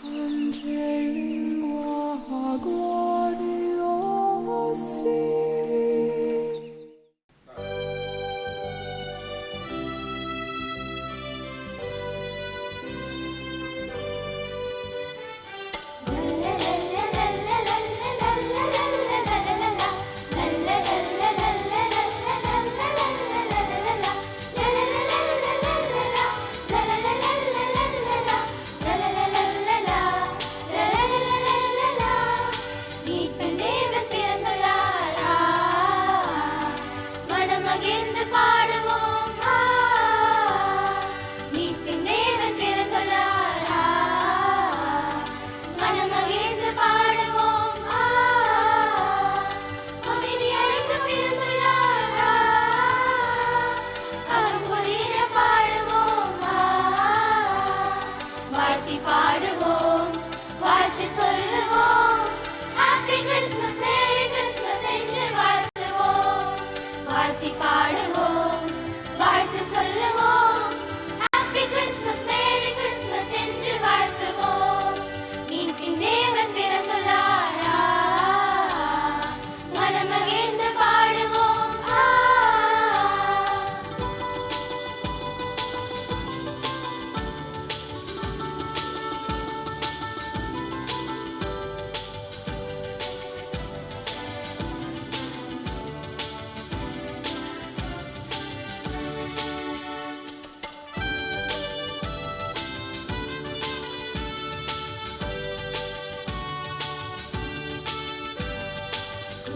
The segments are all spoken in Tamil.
风吹林花过。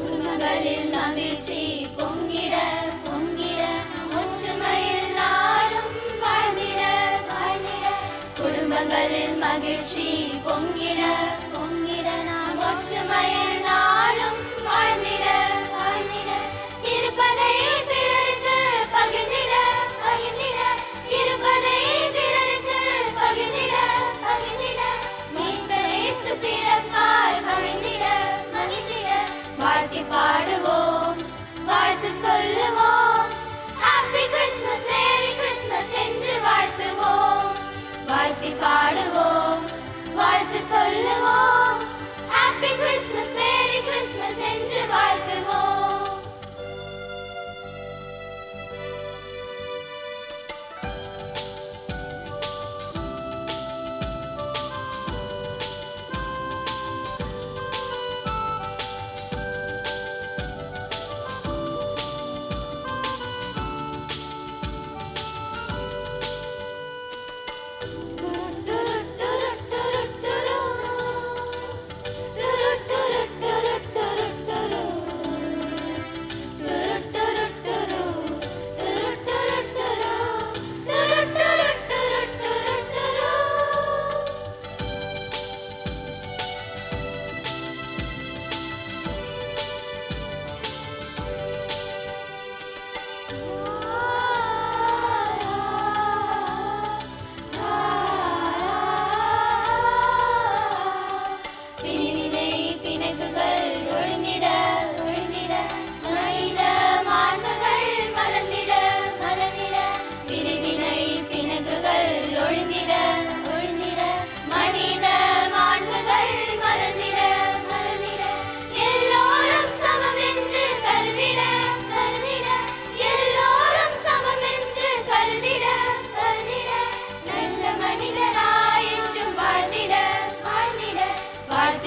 உருமகளில் மகிழ்ச்சி. பொங்கிட பொங்கிட ஒற்றுமையில் நாடும் வாழ்ந்திட வாழ்ந்திட. குடும்பங்களில் மகிழ்ச்சி. பொங்கிட பொங்கிட நாம் ஒற்றுமையில் நாம்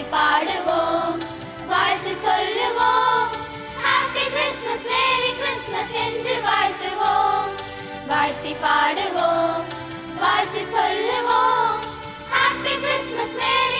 வாழ்த்து பாடுவோம் வாழ்த்து சொல்லுவோம். ஹாப்பி கிறிஸ்மஸ் மேரி கிறிஸ்மஸ் என்று வாழ்த்துவோம். வாழ்த்தி பாடுவோம் வாழ்த்து சொல்லுவோம். Happy Christmas merry